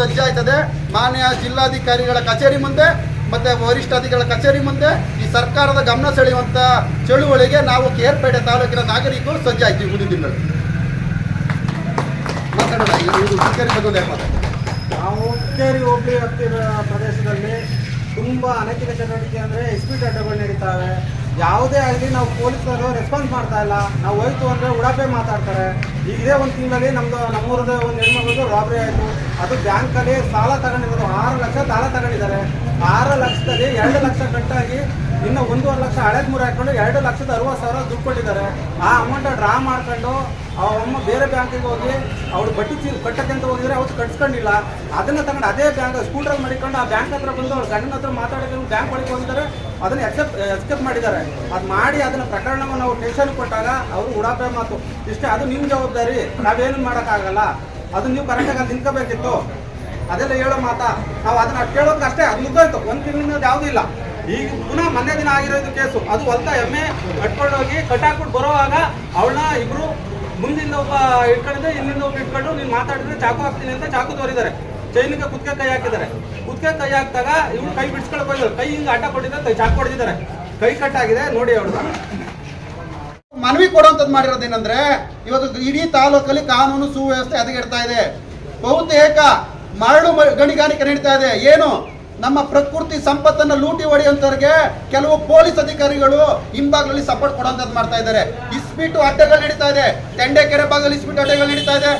ಸಜ್ಜಾಯ್ತದೆ. ಮಾನ್ಯ ಜಿಲ್ಲಾಧಿಕಾರಿಗಳ ಕಚೇರಿ ಮುಂದೆ ಮತ್ತೆ ವರಿಷ್ಠಾಧಿಕಾರಿಗಳ ಕಚೇರಿ ಮುಂದೆ ಈ ಸರ್ಕಾರದ ಗಮನ ಸೆಳೆಯುವಂತ ಚಳುವಳಿಗೆ ನಾವು ಕೇರ್ಪೇಟೆ ತಾಲೂಕಿನ ನಾಗರಿಕರು ಸಜ್ಜಾಯ್ತೀವಿ ಮುಂದಿನ ದಿನಗಳು. ನಾವು ಹುಕ್ಕೇರಿ ಹೋಬಳಿ ಹತ್ತಿರ ಪ್ರದೇಶದಲ್ಲಿ ತುಂಬ ಅನೇಕ ಚಟುವಟಿಕೆ ಅಂದರೆ ಪಿ ಅಡ್ಡಗಳು ನಡೀತಾವೆ ಯಾವುದೇ ಆಗಲಿ ನಾವು ಪೊಲೀಸರು ರೆಸ್ಪಾನ್ಸ್ ಮಾಡ್ತಾ ಇಲ್ಲ. ನಾವು ಹೋಯ್ತು ಅಂದರೆ ಉಡಾಪೆ ಮಾತಾಡ್ತಾರೆ. ಈಗ ಇದೇ ಒಂದು ತಿಂಗಳಲ್ಲಿ ನಮ್ಮದು ನಮ್ಮೂರದ ಒಂದು ಹೆಣ್ಮಗಳು ರಾಬರಿ ಆಯಿತು. ಅದು ಬ್ಯಾಂಕಲ್ಲಿ ಸಾಲ ತಗೊಂಡಿರೋದು ಆರು ಲಕ್ಷ ಸಾಲ ತಗೊಂಡಿದ್ದಾರೆ. ಆರು ಲಕ್ಷದಲ್ಲಿ ಎರಡು ಲಕ್ಷ ಕಟ್ಟಾಗಿ ಇನ್ನೂ ಒಂದೂವರೆ ಲಕ್ಷ ಹಳೆದು ಮೂರು ಹಾಕೊಂಡು ಎರಡು ಲಕ್ಷದ ಅರವತ್ತು ಸಾವಿರ ದುಡ್ಡು ಕೊಟ್ಟಿದ್ದಾರೆ. ಆ ಅಮೌಂಟ್ ಡ್ರಾ ಮಾಡ್ಕೊಂಡು ಅಮ್ಮ ಬೇರೆ ಬ್ಯಾಂಕಿಗೆ ಹೋಗಿ ಅವ್ರು ಬಟ್ಟಿ ಚೀಲ ಕಟ್ಟಕ್ಕೆ ಅಂತ ಹೋಗಿದ್ರೆ ಅವ್ರು ಕಟ್ಸ್ಕೊಂಡಿಲ್ಲ. ಅದನ್ನ ತಗೊಂಡು ಅದೇ ಬ್ಯಾಂಕ್ ಸ್ಕೂಟರ್ ಮಾಡಿಕೊಂಡು ಆ ಬ್ಯಾಂಕ್ ಹತ್ರ ಬಂದು ಅವ್ರ ಗಂಡನ ಹತ್ರ ಮಾತಾಡಿಕೊಂಡು ಬ್ಯಾಂಕ್ ಒಳಗೆ ಹೋಗಿದ್ದಾರೆ. ಅದನ್ನ ಎಕ್ಸೆಪ್ಟ್ ಎಕ್ಸೆಪ್ಟ್ ಮಾಡಿದ್ದಾರೆ. ಅದು ಮಾಡಿ ಅದನ್ನ ಪ್ರಕರಣವನ್ನು ನಾವು ಟೆನ್ಷನ್ ಕೊಟ್ಟಾಗ ಅವರು ಉಡಾಪೆ ಮಾತು. ಇಷ್ಟೇ, ಅದು ನಿಮ್ಮ ಜವಾಬ್ದಾರಿ. ನಾವೇನು ಮಾಡೋಕ್ಕಾಗಲ್ಲ. ಅದು ನೀವು ಕರೆಕ್ಟಾಗಿ ಅಲ್ಲಿ ನಿಂತ್ಕೋಬೇಕಿತ್ತು. ಅದೆಲ್ಲ ಹೇಳೋ ಮಾತಾ. ನಾವು ಅದನ್ನ ಕೇಳೋಕೆ ಅಷ್ಟೇ, ಅದು ಮುಗ್ದೋಯ್ತು. ಒಂದು ತಿಂಗಳಿಂದ ಯಾವುದೂ ಇಲ್ಲ. ಈಗ ಪುನಃ ಮೊನ್ನೆ ದಿನ ಆಗಿರೋದು ಕೇಸು. ಅದು ಹೊಲ್ತ ಎಮ್ಮೆ ಕಟ್ಕೊಂಡೋಗಿ ಕಟ್ಟಾಕ್ಬಿಟ್ಟು ಬರೋವಾಗ ಅವಳನ್ನ ಇಬ್ರು ಮುಂದಿಂದ ಒಬ್ಬ ಇಟ್ಕೊಂಡಿದ್ದೆ ಇಲ್ಲಿಂದ ಒಬ್ಬ ಇಟ್ಕೊಂಡು ನೀನು ಮಾತಾಡಿದ್ರೆ ಚಾಕು ಹಾಕ್ತೀನಿ ಅಂತ ಚಾಕು ತೋರಿದ್ದಾರೆ. ಚೈನಿಗೆ ಕುದ್ಕೆ ಕೈ ಹಾಕಿದ್ದಾರೆ. ಕುದ್ಕೆ ಕೈ ಹಾಕಿದಾಗ ಇವ್ರು ಕೈ ಬಿಡ್ಸ್ಕೊಳಕ್ ಹೋಗಿದ್ರು. ಕೈ ಹಿಂಗೆ ಆಟ ಕೊಟ್ಟಿದ್ದಾರೆ ಕೈ ಚಾಕು ಹೊಡೆದಿದ್ದಾರೆ. ಕೈ ಕಟ್ಟಾಗಿದೆ ನೋಡಿ ಅವ್ರದ್ದು. ಮನವಿ ಕೊಡುವಂಥದ್ದು ಮಾಡಿರೋದೇನೆಂದ್ರೆ ಇವತ್ತು ಇಡೀ ತಾಲೂಕಲ್ಲಿ ಕಾನೂನು ಸುವ್ಯವಸ್ಥೆ ಹದಗೆಡ್ತಾ ಇದೆ. ಬಹುತೇಕ ಮರಳು ಗಣಿಗಾರಿಕೆ ನಡೀತಾ ಇದೆ. ಏನು? ನಮ್ಮ ಪ್ರಕೃತಿ ಸಂಪತ್ತನ್ನು ಲೂಟಿ ಹೊಡೆಯುವಂಥವ್ರಿಗೆ ಕೆಲವು ಪೊಲೀಸ್ ಅಧಿಕಾರಿಗಳು ಹಿಂಭಾಗದಲ್ಲಿ ಸಪೋರ್ಟ್ ಕೊಡುವಂಥದ್ದು ಮಾಡ್ತಾ ಇದ್ದಾರೆ. ಇಸ್ಪೀಟು ಅಡ್ಡಗಳು ನಡೀತಾ ಇದೆ. ತೆಂಡೆಕೆರೆ ಭಾಗದಲ್ಲಿ ಇಸ್ಪೀಟು ಅಡ್ಡಗಳು ನಡೀತಾ ಇದೆ.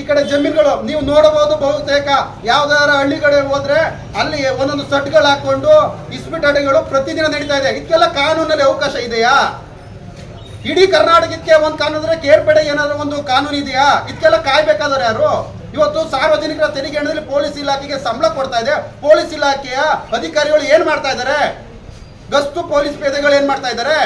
ಈ ಕಡೆ ಜಮೀನುಗಳು, ನೀವು ನೋಡಬಹುದು ಬಹುತೇಕ ಯಾವ್ದಾದ್ರು ಹಳ್ಳಿ ಕಡೆ ಹೋದ್ರೆ ಅಲ್ಲಿ ಒಂದೊಂದು ಸಟ್ಗಳು ಹಾಕೊಂಡು ಇಸ್ಪೀಟ್ ಅಡ್ಡೆಗಳು ಪ್ರತಿದಿನ ನಡೀತಾ ಇದೆ. ಇದಕ್ಕೆಲ್ಲ ಕಾನೂನಲ್ಲಿ ಅವಕಾಶ ಇದೆಯಾ? ಇಡೀ ಕರ್ನಾಟಕಕ್ಕೆ ಒಂದು ಕಾನೂನು ಅಂದ್ರೆ ಕೇರ್ಪೇಟೆ ಏನಾದ್ರು ಒಂದು ಕಾನೂನು ಇದೆಯಾ? ಇದಕ್ಕೆಲ್ಲ ಕಾಯ್ಬೇಕಾದ್ರೆ ಯಾರು? ಇವತ್ತು ಸಾರ್ವಜನಿಕರ ತೆರಿಗೆ ಹಣದಲ್ಲಿ ಪೊಲೀಸ್ ಇಲಾಖೆಗೆ ಸಂಬಳ ಕೊಡ್ತಾ ಇದೆ. ಪೊಲೀಸ್ ಇಲಾಖೆಯ ಅಧಿಕಾರಿಗಳು ಏನ್ ಮಾಡ್ತಾ ಇದ್ದಾರೆ? ಗಸ್ತು ಪೊಲೀಸ್ ಪೇದೆಗಳು ಏನ್ ಮಾಡ್ತಾ ಇದ್ದಾರೆ?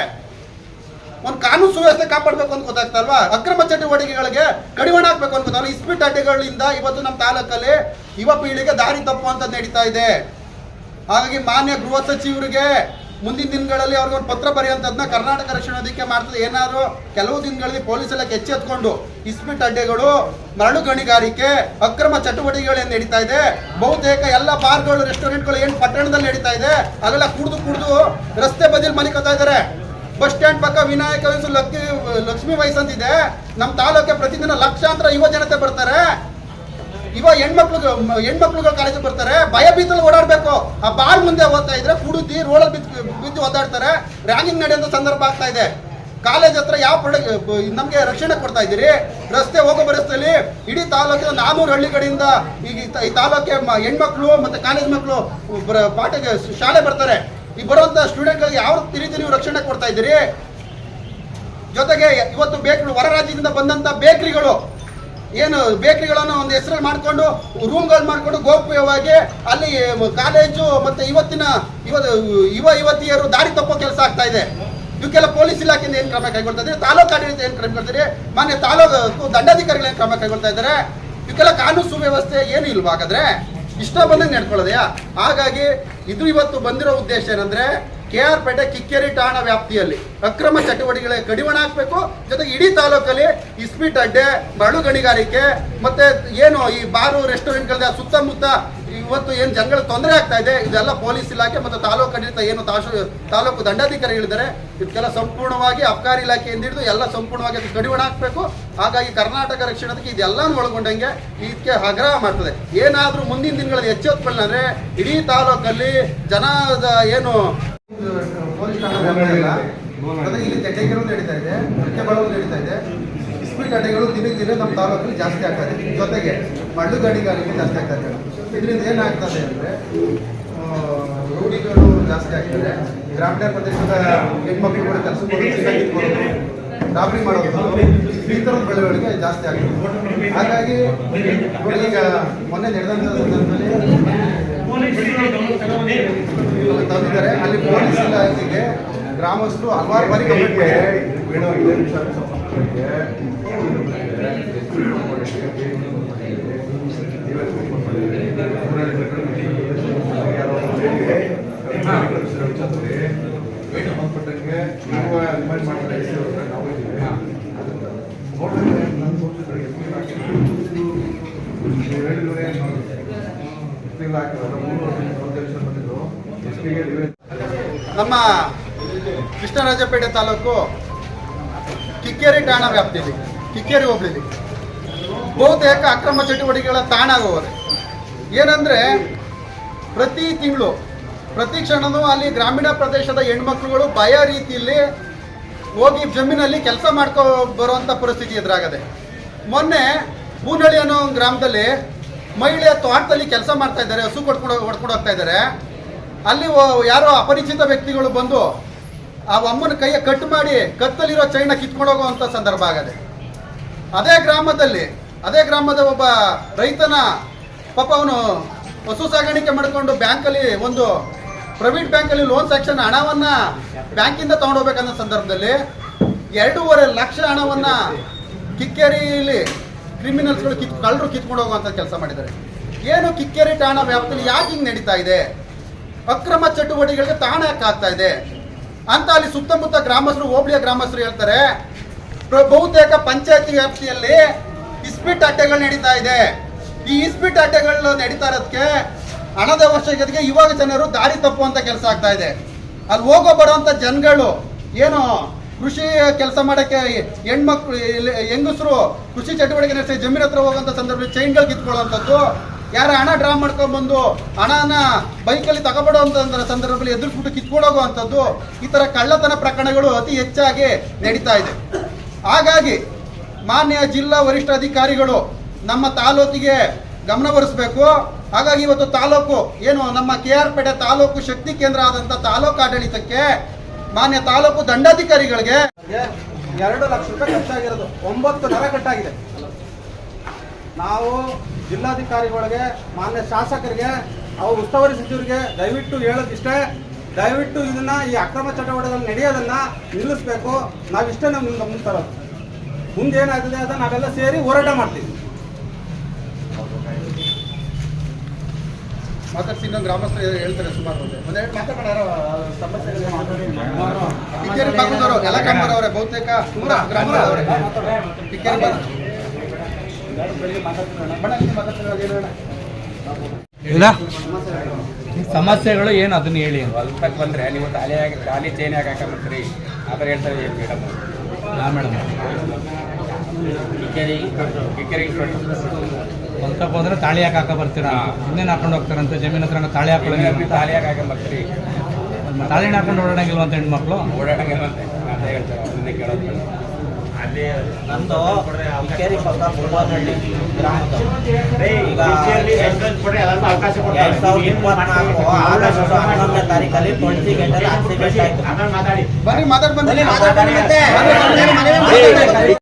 ಒಂದು ಕಾನೂನು ಸುವ್ಯವಸ್ಥೆ ಕಾಪಾಡಬೇಕು ಅಂತ ಗೊತ್ತಾಗ್ತಲ್ವಾ? ಅಕ್ರಮ ಚಟುವಟಿಕೆಗಳಿಗೆ ಕಡಿವಾಣ ಹಾಕ್ಬೇಕು ಅಂತ ಗೊತ್ತಲ್ಲ ಇಸ್ಪೀಟ್ ಅಡ್ಡೆಗಳಿಂದ ಇವತ್ತು ನಮ್ಮ ತಾಲೂಕಲ್ಲಿ ಯುವ ಪೀಳಿಗೆ ದಾರಿ ತಪ್ಪು ಅಂತ ನಡೀತಾ ಇದೆ. ಹಾಗಾಗಿ ಮಾನ್ಯ ಗೃಹ ಸಚಿವರಿಗೆ ಮುಂದಿನ ದಿನಗಳಲ್ಲಿ ಅವ್ರಿಗೆ ಒಂದು ಪತ್ರ ಬರೆಯುವಂಥದ್ದನ್ನ ಕರ್ನಾಟಕ ರಕ್ಷಣಾ ವೇದಿಕೆ ಮಾಡ್ತದೆ. ಏನಾದ್ರು ಕೆಲವು ದಿನಗಳಲ್ಲಿ ಪೊಲೀಸ್ ಇಲಾಖೆ ಎಚ್ಚೆತ್ಕೊಂಡು ಇಸ್ಪಿಟ್ ಅಡ್ಡೆಗಳು ಮರಳು ಗಣಿಗಾರಿಕೆ, ಅಕ್ರಮ ಚಟುವಟಿಕೆಗಳು ಏನು ನಡೀತಾ ಇದೆ. ಬಹುತೇಕ ಎಲ್ಲ ಬಾರ್ಗಳು ರೆಸ್ಟೋರೆಂಟ್ಗಳು ಏನು ಪಟ್ಟಣದಲ್ಲಿ ನಡೀತಾ ಇದೆ. ಅಲ್ಲೆಲ್ಲ ಕುಡಿದು ಕುಡಿದು ರಸ್ತೆ ಬದಿಯಲ್ಲಿ ಮಲಿಕೋತಾ ಇದ್ದಾರೆ ಬಸ್ ಸ್ಟ್ಯಾಂಡ್ ಪಕ್ಕ ವಿನಾಯಕ ವಯಸ್ಸು ಲಕ್ಕಿ, ಲಕ್ಷ್ಮೀ ನಮ್ಮ ತಾಲೂಕಿಗೆ ಪ್ರತಿದಿನ ಲಕ್ಷಾಂತರ ಯುವ ಜನತೆ ಬರ್ತಾರೆ. ಇವ ಹೆಣ್ಮಕ್ಳು, ಹೆಣ್ಮಕ್ಳುಗಳು ಕಾಲೇಜ್ ಬರ್ತಾರೆ, ಭಯ ಬಿದ್ದಲ್ಲಿ ಓಡಾಡ್ಬೇಕು. ಆ ಬಾರ್ ಮುಂದೆ ಓದ್ತಾ ಇದ್ರೆ ಕುಡುತಿ ರೋಡಲ್ಲಿ ಬಿದ್ದು ಬಿದ್ದು ಓದಾಡ್ತಾರೆ ರ್ಯಾಗಿಂಗ್ ನಡೆಯುವಂತ ಸಂದರ್ಭ ಆಗ್ತಾ ಇದೆ. ಕಾಲೇಜ್ ಹತ್ರ ಯಾವ ಪ್ರೊಡಕ್ಟ್ ನಮಗೆ ರಕ್ಷಣೆ ಕೊಡ್ತಾ ಇದ್ದೀರಿ? ರಸ್ತೆ ಹೋಗೋ ಬರಸ್ತಲ್ಲಿ ಇಡೀ ತಾಲೂಕಿನ ನಾನೂರು ಹಳ್ಳಿ ಕಡೆಯಿಂದ ಈಗ ಈ ತಾಲೂಕೆ ಈ ತಾಲೂಕಿಗೆ ಹೆಣ್ಮಕ್ಳು ಮತ್ತೆ ಕಾಲೇಜ್ ಮಕ್ಕಳು ಪಾಠ ಪಾಠಕ್ಕೆ ಶಾಲೆ ಬರ್ತಾರೆ. ಈ ಬರುವಂತ ಸ್ಟೂಡೆಂಟ್ಗಳಿಗೆ ಯಾವ ರೀತಿ ನೀವು ರಕ್ಷಣೆ ಕೊಡ್ತಾ ಇದ್ದೀರಿ? ಜೊತೆಗೆ ಇವತ್ತು ಬೇಕ್ರಿ, ಹೊರ ರಾಜ್ಯದಿಂದ ಬಂದಂತ ಬೇಕರಿಗಳು ಏನು ಬೇಕರಿಗಳನ್ನು ಒಂದು ಹೆಸರಲ್ಲಿ ಮಾಡಿಕೊಂಡು ರೂಮ್ಗಳು ಮಾಡಿಕೊಂಡು ಗೋಪ್ಯವಾಗಿ ಅಲ್ಲಿ ಕಾಲೇಜು ಮತ್ತೆ ಇವತ್ತಿನ ಇವತ್ತು, ಯುವ ಯುವತಿಯರು ದಾರಿ ತಪ್ಪೋ ಕೆಲಸ ಆಗ್ತಾ ಇದೆ. ಇವಕ್ಕೆಲ್ಲ ಪೊಲೀಸ್ ಇಲಾಖೆಯಿಂದ ಏನು ಕ್ರಮ ಕೈಗೊಳ್ತಾ ತಾಲೂಕು ಆಡಳಿತ ಏನು ಕ್ರಮ ಕೈಗೊಳ್ತಾರೆ ಮಾನ್ಯ ತಾಲೂಕು ದಂಡಾಧಿಕಾರಿಗಳು ಏನು ಕ್ರಮ ಕೈಗೊಳ್ತಾ ಇದ್ದಾರೆ? ಇವಕ್ಕೆಲ್ಲ ಕಾನೂನು ಸುವ್ಯವಸ್ಥೆ ಏನು ಇಲ್ವಾ ಹಾಗಾದ್ರೆ? ಇಷ್ಟ ಬಂದಂಗೆ ನಡ್ಕೊಳ್ಳೋದೆಯಾ? ಹಾಗಾಗಿ ಇದು ಇವತ್ತು ಬಂದಿರೋ ಉದ್ದೇಶ ಏನಂದ್ರೆ ಕೆ ಆರ್ ಪೇಟೆ ಕಿಕ್ಕೇರಿ ಠಾಣಾ ವ್ಯಾಪ್ತಿಯಲ್ಲಿ ಅಕ್ರಮ ಚಟುವಟಿಕೆಗಳಿಗೆ ಕಡಿವಾಣ ಹಾಕಬೇಕು. ಜೊತೆಗೆ ಇಡೀ ತಾಲೂಕಲ್ಲಿ ಇಸ್ಪೀಟ್ ಅಡ್ಡೆ ಮರಳು ಗಣಿಗಾರಿಕೆ, ಮತ್ತೆ ಏನು ಈ ಬಾರು ರೆಸ್ಟೋರೆಂಟ್ಗಳ ಸುತ್ತಮುತ್ತ ಇವತ್ತು ಏನು ಜನಗಳ ತೊಂದರೆ ಆಗ್ತಾ ಇದೆ, ಇದೆಲ್ಲ ಪೊಲೀಸ್ ಇಲಾಖೆ ಮತ್ತು ತಾಲೂಕು ಆಡಳಿತ ಏನು ತಾಶು, ತಾಲೂಕು ದಂಡಾಧಿಕಾರಿಗಳಿದ್ದಾರೆ ಇದಕ್ಕೆಲ್ಲ ಸಂಪೂರ್ಣವಾಗಿ ಅಬ್ಕಾರಿ ಇಲಾಖೆಯಿಂದ ಹಿಡಿದು ಎಲ್ಲ ಸಂಪೂರ್ಣವಾಗಿ ಅದಕ್ಕೆ ಕಡಿವಾಣ ಹಾಕಬೇಕು. ಹಾಗಾಗಿ ಕರ್ನಾಟಕ ರಕ್ಷಣೆಗೆ ಇದೆಲ್ಲನೂ ಒಳಗೊಂಡಂಗೆ ಇದಕ್ಕೆ ಆಗ್ರಹ ಮಾಡ್ತದೆ. ಏನಾದರೂ ಮುಂದಿನ ದಿನಗಳಲ್ಲಿ ಅಂದ್ರೆ ಇಡೀ ತಾಲೂಕಲ್ಲಿ ಜನದ ಏನು ಪೊಲೀಸ್ ಠಾಣಾ ಇಲ್ಲ. ಇದೆ ಇದೆ. ಅಡ್ಡೆಗಳು ದಿನಕ್ಕೆ ದಿನ ನಮ್ಮ ತಾಲೂಕಲ್ಲಿ ಜಾಸ್ತಿ ಆಗ್ತಾ ಇದೆ. ಜೊತೆಗೆ ಮಳ್ಳು ಗಣಿಗಾರಿಕೆ ಜಾಸ್ತಿ ಆಗ್ತಾ ಇದೆ. ಇದರಿಂದ ಏನಾಗ್ತದೆ ಅಂದರೆ ರೂಢಿಗಳು ಜಾಸ್ತಿ ಆಗ್ತದೆ ಗ್ರಾಮೀಣ ಪ್ರದೇಶದ ಹೆಣ್ಮಕ್ಳುಗಳು ಕೂಡ ಕೆಲಸ ರಾಬರಿ ಮಾಡೋದು ಈ ಥರದ ಬೆಳವಣಿಗೆ ಜಾಸ್ತಿ ಆಗ್ತದೆ. ಹಾಗಾಗಿ ಈಗ ಮೊನ್ನೆ ನಡೆದಂಥ ಸಂದರ್ಭದಲ್ಲಿ ತಂದಿದ್ದಾರೆ ಅಲ್ಲಿ ಪೊಲೀಸ್ ಇಲಾಖೆಗೆ ಗ್ರಾಮಸ್ಥರು ಹಲವಾರು ಬಾರಿ ಕಂಪ್ಲೇಂಟ್ ಸಂಬಂಧಪಟ್ಟಂಗೆ ನೀವು ರಿಮೈಂಡ್ ಮಾಡ್ತಾರೆ ನಾವು ಇದ್ದೀವಿ ನೋಡಿದ್ರೆ ನನ್ನ ಸೋಚಿದ್ರೆ ನೀವು ಹೇಳಿದ್ರೆ ತಿಂಗಳು ಹಾಕಿರೋದು ಮೂರು ಒಂದು ಲಕ್ಷ ಬಂದಿದ್ರು ಎಸ್ ಪಿಗೆ ನಮ್ಮ ಕೃಷ್ಣರಾಜಪೇಟೆ ತಾಲೂಕು ಕಿಕ್ಕೇರಿ ಠಾಣಾ ವ್ಯಾಪ್ತಿಯಲ್ಲಿ, ಕಿಕ್ಕೇರಿ ಹೋಬಳಿಲಿ. ಬಹುತೇಕ ಅಕ್ರಮ ಚಟುವಟಿಕೆಗಳ ತಾಣ ಆಗೋದೆ ಏನಂದ್ರೆ, ಪ್ರತಿ ತಿಂಗಳು, ಪ್ರತಿ ಕ್ಷಣನೂ ಅಲ್ಲಿ ಗ್ರಾಮೀಣ ಪ್ರದೇಶದ ಹೆಣ್ಮಕ್ಳುಗಳು ಭಯ ರೀತಿಯಲ್ಲಿ ಹೋಗಿ ಜಮೀನಲ್ಲಿ ಕೆಲಸ ಮಾಡ್ಕೊ ಬರುವಂಥ ಪರಿಸ್ಥಿತಿ ಎದುರಾಗದೆ. ಮೊನ್ನೆ ಬೂನಳ್ಳಿ ಅನ್ನೋ ಗ್ರಾಮದಲ್ಲಿ ಮಹಿಳೆಯ ತೋಟದಲ್ಲಿ ಕೆಲಸ ಮಾಡ್ತಾ ಇದ್ದಾರೆ, ಹಸು ಕೊಟ್ಕೊಂಡು ಹೊಡ್ಕೊಂಡು ಹೋಗ್ತಾ ಇದ್ದಾರೆ. ಅಲ್ಲಿ ಯಾರೋ ಅಪರಿಚಿತ ವ್ಯಕ್ತಿಗಳು ಬಂದು ಆ ಅಮ್ಮನ ಕೈಯ ಕಟ್ ಮಾಡಿ ಕತ್ತಲಿರೋ ಚೈನ ಕಿತ್ಕೊಂಡು ಹೋಗುವಂಥ ಸಂದರ್ಭ ಆಗದೆ. ಅದೇ ಗ್ರಾಮದಲ್ಲಿ, ಅದೇ ಗ್ರಾಮದ ಒಬ್ಬ ರೈತನ ಪಾಪ ಅವನು ಹಸು ಸಾಗಾಣಿಕೆ ಮಾಡಿಕೊಂಡು ಬ್ಯಾಂಕಲ್ಲಿ ಒಂದು ಪ್ರೈವೇಟ್ ಬ್ಯಾಂಕಲ್ಲಿ ಲೋನ್ ಸೆಕ್ಷನ್ ಹಣವನ್ನ ಬ್ಯಾಂಕಿಂದ ತಗೊಂಡೋಗ್ಬೇಕನ್ನೋ ಸಂದರ್ಭದಲ್ಲಿ ಎರಡೂವರೆ ಲಕ್ಷ ಹಣವನ್ನ ಕಿಕ್ಕೇರಿಲಿ ಕ್ರಿಮಿನಲ್ಸ್ಗಳು ಕಿತ್, ಕಳ್ಳರು ಕಿತ್ಕೊಂಡು ಹೋಗುವಂಥ ಕೆಲಸ ಮಾಡಿದ್ದಾರೆ. ಏನು ಕಿಕ್ಕೇರಿ ಠಾಣಾ ವ್ಯಾಪ್ತಿಯಲ್ಲಿ ಯಾಕೆ ಹಿಂಗೆ ನಡೀತಾ ಇದೆ? ಅಕ್ರಮ ಚಟುವಟಿಕೆಗಳಿಗೆ ತಾಣ ಆಗ್ತಾ ಇದೆ. ಅಂತ ಅಲ್ಲಿ ಸುತ್ತಮುತ್ತ ಗ್ರಾಮಸ್ಥರು, ಹೋಬಳಿಯ ಗ್ರಾಮಸ್ಥರು ಹೇಳ್ತಾರೆ. ಬಹುತೇಕ ಪಂಚಾಯತಿ ವ್ಯಾಪ್ತಿಯಲ್ಲಿ ಇಸ್ಪಿಟ್ ಅಡ್ಡೆಗಳು ನಡೀತಾ ಇದೆ. ಈ ಇಸ್ಪಿಟ್ ಅಡ್ಡೆಗಳು ನಡೀತಾ ಇರೋದಕ್ಕೆ ಹಣದ ಅವಶ್ಯಕತೆಗೆ ಇವಾಗ ಜನರು ದಾರಿ ತಪ್ಪುವಂತ ಕೆಲಸ ಆಗ್ತಾ ಇದೆ. ಅಲ್ಲಿ ಹೋಗೋ ಬರುವಂತ ಜನಗಳು ಏನು ಕೃಷಿ ಕೆಲಸ ಮಾಡಕ್ಕೆ ಹೆಣ್ಮಕ್ಳು, ಹೆಂಗಸರು ಕೃಷಿ ಚಟುವಟಿಕೆ ನಡೆಸಿ ಜಮೀನ್ ಹತ್ರ ಹೋಗುವಂತ ಸಂದರ್ಭದಲ್ಲಿ ಚೈನ್ಗಳು ಕಿತ್ಕೊಳ್ಳುವಂಥದ್ದು ಯಾರ ಹಣ ಡ್ರಾ ಮಾಡ್ಕೊಂಡ್ಬಂದು ಹಣನ ಬೈಕಲ್ಲಿ ತಗೊಬಿಡುವಂತ ಸಂದರ್ಭದಲ್ಲಿ ಎದುರಿಸ್ಬಿಟ್ಟು ಕಿತ್ಕೊಂಡೋಗುವಂಥದ್ದು ಈ ತರ ಕಳ್ಳತನ ಪ್ರಕರಣಗಳು ಅತಿ ಹೆಚ್ಚಾಗಿ ನಡೀತಾ ಇದೆ. ಹಾಗಾಗಿ ಮಾನ್ಯ ಜಿಲ್ಲಾ ವರಿಷ್ಠ ಅಧಿಕಾರಿಗಳು ನಮ್ಮ ತಾಲೂಕಿಗೆ ಗಮನ ಬರಿಸಬೇಕು. ಹಾಗಾಗಿ ಇವತ್ತು ತಾಲೂಕು ಏನು ನಮ್ಮ ಕೆ ಆರ್ ಪೇಟೆ ತಾಲೂಕು ಶಕ್ತಿ ಕೇಂದ್ರ ಆದಂತ ತಾಲೂಕು ಆಡಳಿತಕ್ಕೆ ಮಾನ್ಯ ತಾಲೂಕು ದಂಡಾಧಿಕಾರಿಗಳಿಗೆ ಎರಡು ಲಕ್ಷ ರೂಪಾಯಿ ಖರ್ಚಾಗಿರೋದು. ಒಂಬತ್ತು ನರ ಕಟ್ಟಾಗಿದೆ. ನಾವು ಜಿಲ್ಲಾಧಿಕಾರಿಗಳಿಗೆ ಮಾನ್ಯ ಶಾಸಕರಿಗೆ ಅವ್ರ ಉಸ್ತುವಾರಿ ಸಚಿವರಿಗೆ ದಯವಿಟ್ಟು ಹೇಳೋದಿಷ್ಟೇ ದಯವಿಟ್ಟು ಇದನ್ನ ಈ ಅಕ್ರಮ ಚಟುವಟಿಕೆಗಳು ನಡೆಯೋದನ್ನ ನಿಲ್ಲಿಸ್ಬೇಕು. ನಾವಿಷ್ಟೇ ನಮ್ಮ ಮುಂದೆ ಮುಂದೆ ತರೋದು ಮುಂದೆ ಏನಾಗ್ತದೆ ಅದನ್ನ ನಾವೆಲ್ಲ ಸೇರಿ ಹೋರಾಟ ಮಾಡ್ತೀವಿ. ಮಾತಾಡ್ಸಿ ಇನ್ನೊಂದು ಗ್ರಾಮಸ್ಥರು ಹೇಳ್ತಾರೆ ಸುಮಾರು ಮಾತಾಡೋರು ಎಲ್ಲ ಗ್ರಾಮದವರೇ ಬಹುತೇಕ ಗ್ರಾಮದವರೇ ಸಮಸ್ಯೆಗಳು ಏನು ಅದನ್ನ ಹೇಳಿ ಹೊಲ್ತಕ್ಕೆ ಬಂದ್ರೆ ನೀವು ತಾಲಿ ಹಾಕಿ ತಾಲಿ ಚೈನ್ ಯಾಕೆ ಹಾಕೊಂಬರ್ತೀರಿ ಆ ಥರ ಹೇಳ್ತಾರೆ ಏನು ಮೇಡಮ್ ಯಾ ಮೇಡಮ್ ಹೊಲ್ತಕ್ಕೆ ಹೋದ್ರೆ ತಾಳಿ ಹಾಕಿ ಹಾಕ ಬರ್ತೀರಾ? ಇನ್ನೇನು ಹಾಕೊಂಡು ಹೋಗ್ತಾರಂತ ಜಮೀನ್ ಹತ್ರ ತಾಳಿ ಹಾಕೊಳ್ಳಿ ತಾಳಿ ಹಾಕಿ ಯಾಕೆ ಹಾಕೊಂಬರ್ತೀರಿ? ತಾಳಿನ ಹಾಕೊಂಡು ಓಡಾಡಂಗಿಲ್ವಂತ ಹೆಣ್ಮಕ್ಳು? ಓಡಾಡಂಗಿಲ್ವಂತೆ ಅಂತ ಹೇಳ್ತಾರೆ ಅದನ್ನೇ ಕೇಳೋದು. ನಂದು ಇಕ್ಕೇರಿ ಪಕ್ಕ ಮುಳ್ಳನಹಳ್ಳಿ ಗ್ರಾಮದ ಈಗ ಎರಡ್ ಸಾವಿರದ ಇಪ್ಪತ್ನಾಲ್ಕು ಆಗಸ್ಟ್ ಹನ್ನೊಂದನೇ ತಾರೀಕಲ್ಲಿ ತುಳಸಿ ಆಕ್ಸಿಡೆಂಟ್ ಆಯ್ತು. ಬನ್ನಿ ಮಾತಾಡ್ ಬನ್ನಿ, ಮಾತಾಡಿ ಮತ್ತೆ. ಮಾತಾಡಿ.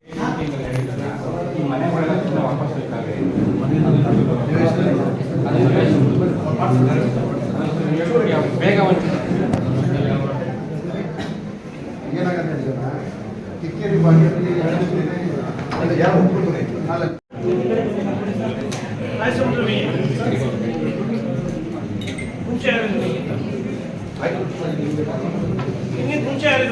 ಏನಾಗತ್ತೆ ಗೊತ್ತಾ? ಕಿಕ್ಕೇರಿ ಭಾಗದಲ್ಲಿ ಎರಡು ದಿನ ಅದು ಯಾವ ಒಬ್ಬರು ನಾಲ್ಕು ರಿಪೋರ್ಟ್ ಹಾಕ್ಬಿಡಿ ಮಲ್ಲಿಕಾರ್ಜುನ ಹೇಳ ಖಾಲಿ ಇದ್ರೆ ಕೇಳ್ತಾರೆ ಯಾವ ನಂಬರ್ ಐತೆ? ಹಾ?